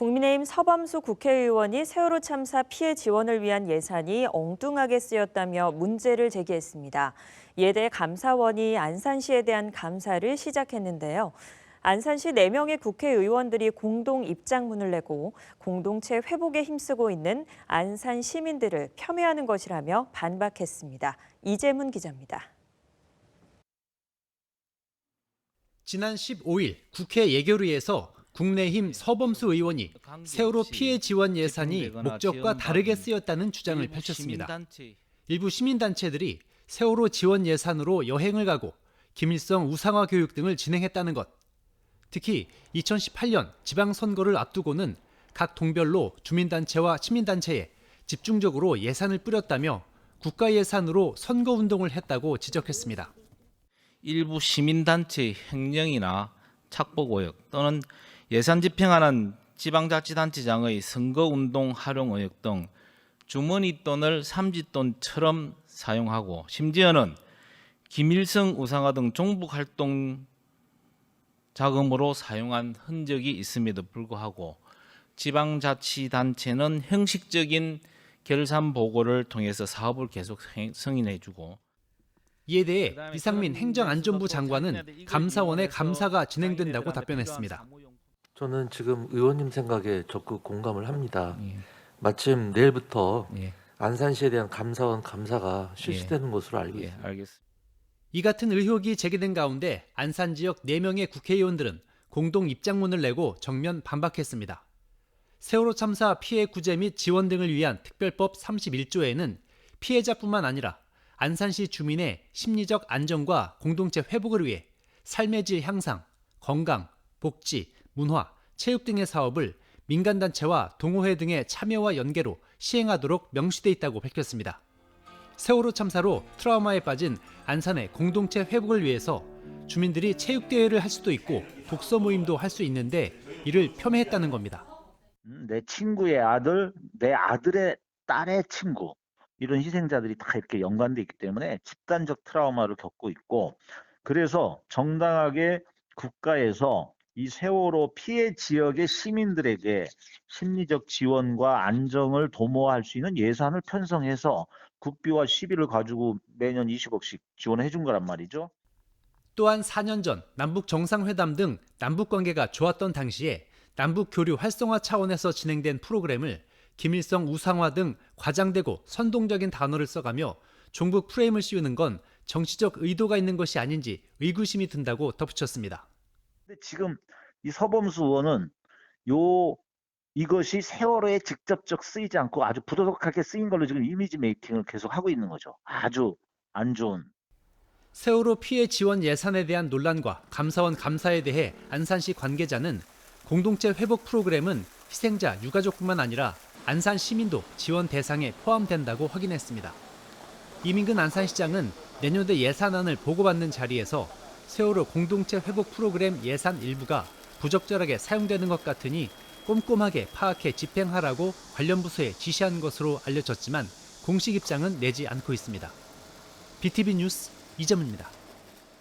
국민의힘 서범수 국회의원이 세월호 참사 피해 지원을 위한 예산이 엉뚱하게 쓰였다며 문제를 제기했습니다. 대해 감사원이 안산시에 대한 감사를 시작했는데요. 안산시 4명의 국회의원들이 공동 입장문을 내고 공동체 회복에 힘쓰고 있는 안산 시민들을 폄훼하는 것이라며 반박했습니다. 이재문 기자입니다. 지난 15일 국회 예결위에서 국내힘 서범수 의원이 세월호 피해 지원 예산이 목적과 다르게 쓰였다는 주장을 펼쳤습니다. 일부 시민단체들이 세월호 지원 예산으로 여행을 가고 김일성 우상화 교육 등을 진행했다는 것. 특히 2018년 지방선거를 앞두고는 각 동별로 주민단체와 시민단체에 집중적으로 예산을 뿌렸다며 국가 예산으로 선거운동을 했다고 지적했습니다. 일부 시민단체 횡령이나 착복 의혹 또는 예산 집행하는 지방자치단체장의 선거운동 활용 의혹 등 주머니 돈을 삼지돈처럼 사용하고 심지어는 김일성 우상화 등 종북 활동 자금으로 사용한 흔적이 있음에도 불구하고 지방자치단체는 형식적인 결산 보고를 통해서 사업을 계속 승인해주고 이에 대해 이상민 행정안전부 장관은 감사원의 감사가 진행된다고 답변했습니다. 저는 지금 의원님 생각에 적극 공감을 합니다. 예. 마침 내일부터 예, 안산시에 대한 감사원 감사가 실시되는 것으로 알고 예, 있습니다. 알겠습니다. 이 같은 의혹이 제기된 가운데 안산 지역 4명의 국회의원들은 공동 입장문을 내고 정면 반박했습니다. 세월호 참사 피해 구제 및 지원 등을 위한 특별법 31조에는 피해자뿐만 아니라 안산시 주민의 심리적 안정과 공동체 회복을 위해 삶의 질 향상, 건강, 복지, 문화, 체육 등의 사업을 민간단체와 동호회 등의 참여와 연계로 시행하도록 명시돼 있다고 밝혔습니다. 세월호 참사로 트라우마에 빠진 안산의 공동체 회복을 위해서 주민들이 체육대회를 할 수도 있고 독서 모임도 할 수 있는데 이를 폄훼했다는 겁니다. 음, 내 친구의 아들, 내 아들의 딸의 친구 이런 희생자들이 다 이렇게 연관돼 있기 때문에 집단적 트라우마를 겪고 있고 그래서 정당하게 국가에서 이 세월호 피해 지역의 시민들에게 심리적 지원과 안정을 도모할 수 있는 예산을 편성해서 국비와 시비를 가지고 매년 20억씩 지원해 준 거란 말이죠. 또한 4년 전 남북 정상회담 등 남북 관계가 좋았던 당시에 남북 교류 활성화 차원에서 진행된 프로그램을 김일성 우상화 등 과장되고 선동적인 단어를 써가며 종북 프레임을 씌우는 건 정치적 의도가 있는 것이 아닌지 의구심이 든다고 덧붙였습니다. 근데 지금 이 서범수 의원은 요 이것이 세월호에 직접적 쓰이지 않고 아주 부도덕하게 쓰인 걸로 지금 이미지 메이킹을 계속 하고 있는 거죠. 아주 안 좋은. 세월호 피해 지원 예산에 대한 논란과 감사원 감사에 대해 안산시 관계자는 공동체 회복 프로그램은 희생자 유가족뿐만 아니라 안산 시민도 지원 대상에 포함된다고 확인했습니다. 이민근 안산시장은 내년도 예산안을 보고받는 자리에서 세월호 공동체 회복 프로그램 예산 일부가 부적절하게 사용되는 것 같으니 꼼꼼하게 파악해 집행하라고 관련 부서에 지시한 것으로 알려졌지만 공식 입장은 내지 않고 있습니다. BTV 뉴스 이점입니다.